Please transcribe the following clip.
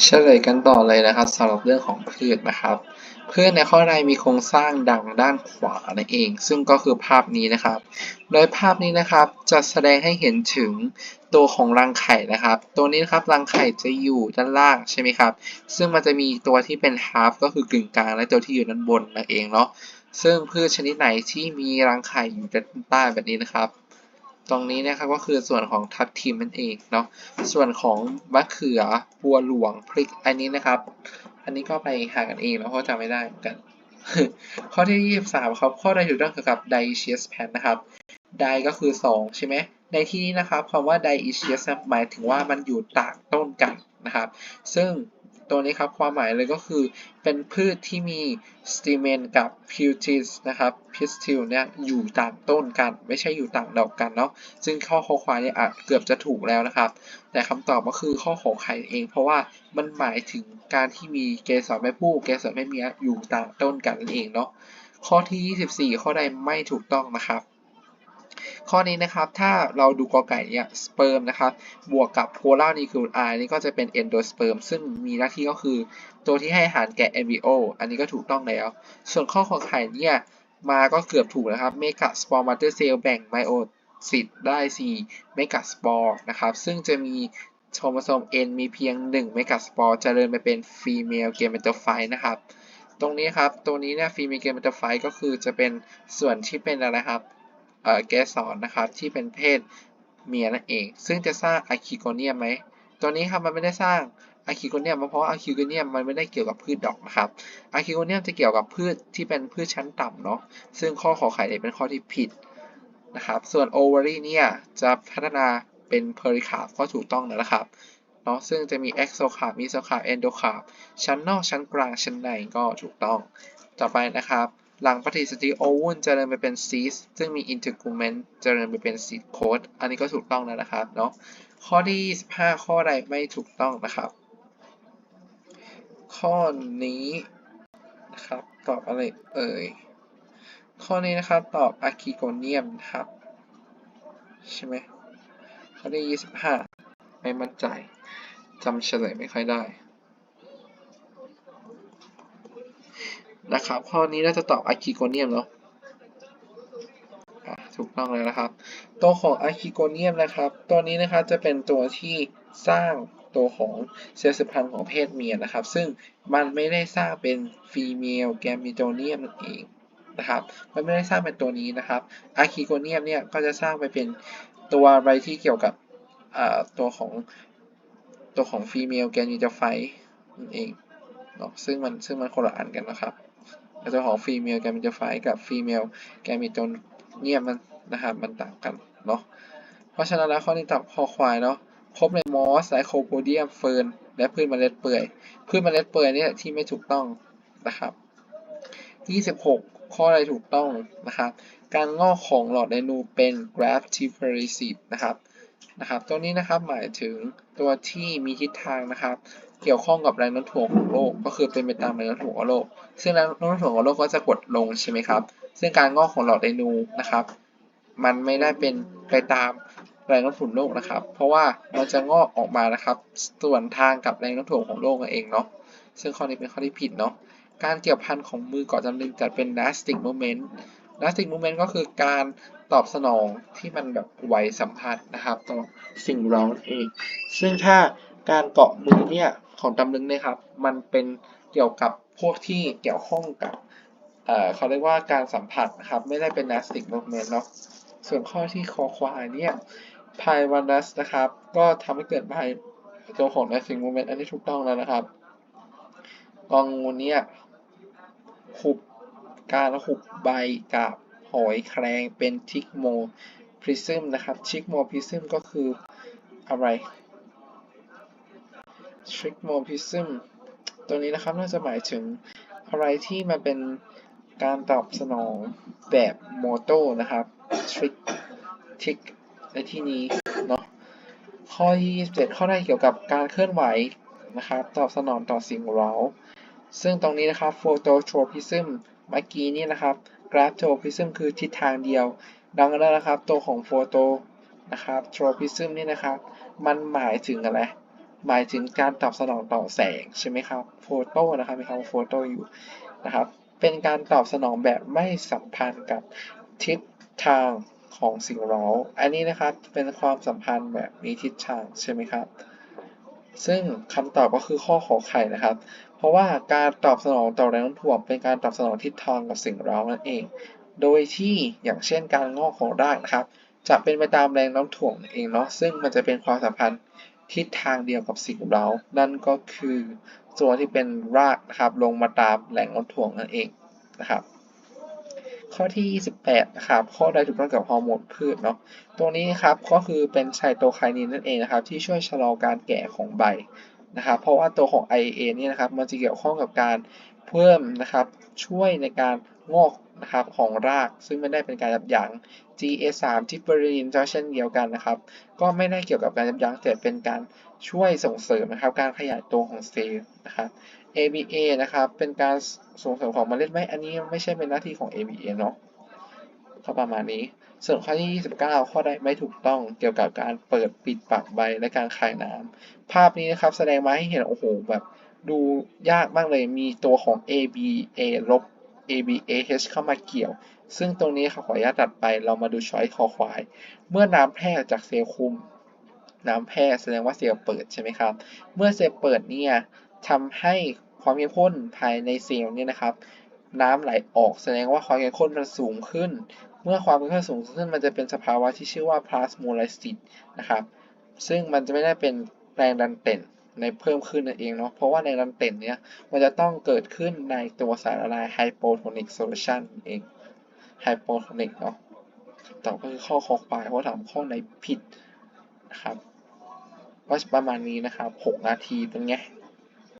เฉลยกันต่อเลยนะครับสำหรับเรื่องของพืชนะครับ พืชในข้อใดมีโครงสร้างดังด้านขวานั่นเอง ซึ่งก็คือภาพนี้นะครับ โดยภาพนี้นะครับจะแสดงให้เห็นถึงตัวของรังไข่นะครับ ตัวนี้นะครับรังไข่จะอยู่ด้านล่างใช่ไหมครับ ซึ่งมันจะมีตัวที่เป็น half ก็คือกึ่งกลางและตัวที่อยู่ด้านบนนั่นเองเนาะซึ่งพืชชนิดไหนที่มีรังไข่อยู่ด้านใต้แบบนี้นะครับ ตรงนี้นะครับก็คือส่วนของทับทิมนั่นเองเนาะส่วนของมะเขือบัวหลวงพริกอันนี้นะครับ อันนี้ก็ไปหากันเองแล้วเพราะจำไม่ได้เหมือนกัน ข้อที่ 23 ครับ ข้อใดถูกต้องเกี่ยวกับ dioecious plant นะครับ di ก็คือ 2 ใช่ไหมในที่นี้นะครับคำว่า dioecious หมายถึงว่ามันอยู่ต่างต้นกันนะครับ ซึ่ง ตัวนี้ครับความหมายเลยก็คือเป็นพืชที่มี stamen กับ pistil นะครับ pistil เนี่ยอยู่ต่างต้นกัน ไม่ใช่อยู่ต่างดอกกันเนาะซึ่งข้อคอควายเนี่ยอาจเกือบจะถูกแล้วนะครับ แต่คำตอบก็คือข้อขอไข่เอง เพราะว่ามันหมายถึงการที่มีเกสรแม่ผู้เกสรแม่เมียอยู่ต่างต้นกันนั่นเองเนาะข้อที่ 24 ข้อใดไม่ถูกต้องนะครับ ข้อนี้นะครับถ้าเราดูกอไก่เนี่ยสเปิร์มนะครับบวกกับโพลาร์นิคูลไอนี่ก็จะเป็นเอนโดสเปิร์มซึ่งมีหน้าที่ก็คือ ตัวที่ให้อาหารแก่ embryo อันนี้ก็ถูกต้องแล้ว ส่วนข้อของไข่เนี่ยมาก็เกือบถูกนะครับเมกะสปอร์มาเตอร์เซลแบ่งไมโอซิตได้4เมกะสปอร์นะครับซึ่งจะมีโครโมโซม N มีเพียง 1 เมกะสปอร์เจริญไปเป็น female gametophyte นะครับ ตรงนี้ครับ ตัวนี้เนี่ย female gametophyte ก็คือจะเป็นส่วนที่เป็นอะไรครับ เอ่อเกสรนะครับที่เป็นเพศเมียนั่นเอง ซึ่งจะสร้างอะคิโกเนียมไหมตัวนี้ครับมันไม่ได้สร้างอะคิโกเนียมเพราะอะคิโกเนียมมันไม่ได้เกี่ยวกับพืชดอกนะครับอะคิโกเนียมจะเกี่ยวกับพืชที่เป็นพืชชั้นต่ำเนาะซึ่งข้อขอไข่เนี่ยเป็นข้อที่ผิดนะครับ ส่วนโอเวารีเนี่ยจะพัฒนาเป็นเพอริคาร์ก็ถูกต้องแล้วนะครับเนาะซึ่งจะมีเอ็กโซคาร์มีโซคาร์เอนโดคาร์ชั้นนอกชั้นกลางชั้นในก็ถูกต้อง ต่อไปนะครับ หลังปฏิสนธิโอวุลเจริญไปเป็นซีสซึ่งมีอินเทอร์กูเมนต์เจริญไปเป็นซีดโคดอันนี้ก็ถูกต้องแล้วนะครับเนาะข้อที่25ข้อใดไม่ถูกต้องนะครับ ข้อนี้นะครับตอบอะไรเอ่ยข้อนี้นะครับตอบอะคิโกเนียมนะครับใช่ไหมข้อที่ 25 ไม่มั่นใจจำเฉลยไม่ค่อยได้ นะครับ ข้อนี้เราจะตอบอะคิโกเนียมเนาะถูกต้องแล้วนะครับ ตัวของอะคิโกเนียมนะครับ ตัวนี้นะครับจะเป็นตัวที่สร้างตัวของเซลล์สืบพันธุ์ของเพศเมียนะครับ ซึ่งมันไม่ได้สร้างเป็นฟีเมลแกม e โ o เนียมนั่นเองนะครับมันไม่ได้สร้างเป็นตัวนี้นะครับอะคิโกเนียมเนี่ยก็จะสร้างไปเป็นตัวอะไรที่เกี่ยวกับตัวของตัวของฟีเมลแกม e โ o ไฟนั่นเองเนาะซึ่งมันซึ่งมันคนละอันกันนะครับ ในตัวของ female gametophyte กับ female gametonium มันนะครับมันต่างกันเนาะเพราะฉะนั้นแล้วข้อนี้ตอบคอควายเนาะพบในมอสไซโคโพเดียมเฟิร์นและพืชเมล็ดเปื่อย พืชเมล็ดเปื่อยเนี่ยที่ไม่ถูกต้องนะครับ26 ข้อใดถูกต้องนะครับ การงอกของหลอดไดนูเป็น graftifericid นะครับนะครับ ตัวนี้นะครับหมายถึง ตัวที่มีทิศทางนะครับ เกี่ยวข้องกับแรงโน้มถ่วงของโลก ก็คือเป็นไปตามแรงโน้มถ่วงของโลก ซึ่งแรงโน้มถ่วงของโลกก็จะกดลงใช่ไหมครับ ซึ่งการงอกของหลอดไดนูนะครับ มันไม่ได้เป็นไปตามแรงโน้มถ่วงโลกนะครับ เพราะว่ามันจะงอกออกมานะครับ ส่วนทางกับแรงโน้มถ่วงของโลกนั่นเองเนาะ ซึ่งข้อนี้เป็นข้อที่ผิดเนาะ การเกี่ยวพันของมือเกาะจำลึงจัดเป็น elastic movement elastic movement ก็คือการ ตอบสนองที่มันแบบไวสัมผัสนะครับต่อสิ่งเร้าเอง ซึ่งถ้าการเกาะมือเนี่ยของตำลึงเนี่ยครับ มันเป็นเกี่ยวกับพวกที่เกี่ยวข้องกับเอ่อเขาเรียกว่าการสัมผัสนะครับ ไม่ได้เป็น elastic movement เนาะส่วนข้อที่คอควายเนี่ยพายวันนัสนะครับ ก็ทำให้เกิดพายตัวของ elastic movement อันนี้ถูกต้องแล้วนะครับกองงูเนี่ยหุบการหุบใบกับ หอยแครงเป็นทิกโมพริซึมนะครับทิกโมพริซึมก็คืออะไรทริกโมพริซึมตัวนี้นะครับน่าจะหมายถึงอะไรที่มันเป็นการตอบสนองแบบโมโต้นะครับทริกทิกในที่นี้เนาะข้อ 27 ข้อใดเกี่ยวกับการเคลื่อนไหวนะครับ ตอบสนองต่อสิ่งเร้า ซึ่งตรงนี้นะครับโฟโตโทรพิซึม เมื่อกี้นี่นะครับกราฟโทรพิซึมคือทิศทางเดียว ดังนั้นนะครับ ตัวของโฟโตนะครับโทรพิซึมนี่นะครับ มันหมายถึงอะไรหมายถึงการตอบสนองต่อแสงใช่ไหมครับโฟโต้นะครับมีคำว่าโฟโต้อยู่นะครับ เป็นการตอบสนองแบบไม่สัมพันธ์กับทิศทางของสิ่งเร้าอันนี้นะครับเป็นความสัมพันธ์แบบมีทิศทางใช่ไหมครับ ซึ่งคำตอบก็คือข้อขอไข่นะครับ เพราะว่าการตอบสนองต่อแรงโน้มถ่วงเป็นการตอบสนองทิศทางกับสิ่งเร้านั่นเอง โดยที่อย่างเช่นการงอกของรากนะครับ จะเป็นไปตามแรงโน้มถ่วงนั่นเองเนาะ ซึ่งมันจะเป็นความสัมพันธ์ทิศทางเดียวกับสิ่งเร้า นั่นก็คือส่วนที่เป็นรากนะครับลงมาตามแรงโน้มถ่วงนั่นเองนะครับ ข้อที่ 28 นะครับ ข้อใดถูกต้องกับฮอร์โมนพืชเนาะตัวนี้นะครับก็คือเป็นไซโตไคนินนั่นเองนะครับ ที่ช่วยชะลอการแก่ของใบนะครับ เพราะว่าตัวของ IAA เนี่ยนะครับ มันจะเกี่ยวข้องกับการเพิ่มนะครับ ช่วยในการงอกนะครับของราก ซึ่งไม่ได้เป็นการยับยั้ง GA3 ทิปเปอรินก็เช่นเดียวกันนะครับ ก็ไม่ได้เกี่ยวกับการยับยั้งแต่เป็นการช่วยส่งเสริมนะครับ การขยายตัวของเซลล์นะครับ ABA นะครับ เป็นการส่งเสริมของเมล็ดไหมอันนี้ไม่ใช่เป็นหน้าที่ของ ABA เนาะก็ประมาณนี้ ส่วนข้อที่ 29 ข้อใดไม่ถูกต้องเกี่ยวกับการเปิดปิดปากใบและการคายน้ำภาพนี้นะครับแสดงมาให้เห็นโอ้โหแบบดูยากมากเลยมีตัวของ ABA ลบ ABAH เข้ามาเกี่ยว ซึ่งตรงนี้ขออนุญาตตัดไป เรามาดูช้อยคอควาย เมื่อน้ำแพร่จากเซลล์คุม น้ำแพร่แสดงว่าเซลล์เปิดใช่ไหมครับ เมื่อเซลล์เปิดเนี่ย ทำให้ความเข้มข้นภายในเซลล์เนี่ยนะครับ น้ำไหลออกแสดงว่าความเข้มข้นมันสูงขึ้น เมื่อความเข้มข้นสูงขึ้นมันจะเป็นสภาวะที่ชื่อว่า plasmolysis นะครับ ซึ่งมันจะไม่ได้เป็นแรงดันเต็นในเพิ่มขึ้นนั่นเองเนาะเพราะว่าแรงดันเต็นเนี่ยมันจะต้องเกิดขึ้นในตัวสารละลาย hypotonic solution เอง hypotonic เนาะตอบก็คือข้อคอควายเพราะถามข้อไหนผิดนะครับก็ประมาณนี้นะครับ 6 นาทีเป็นไง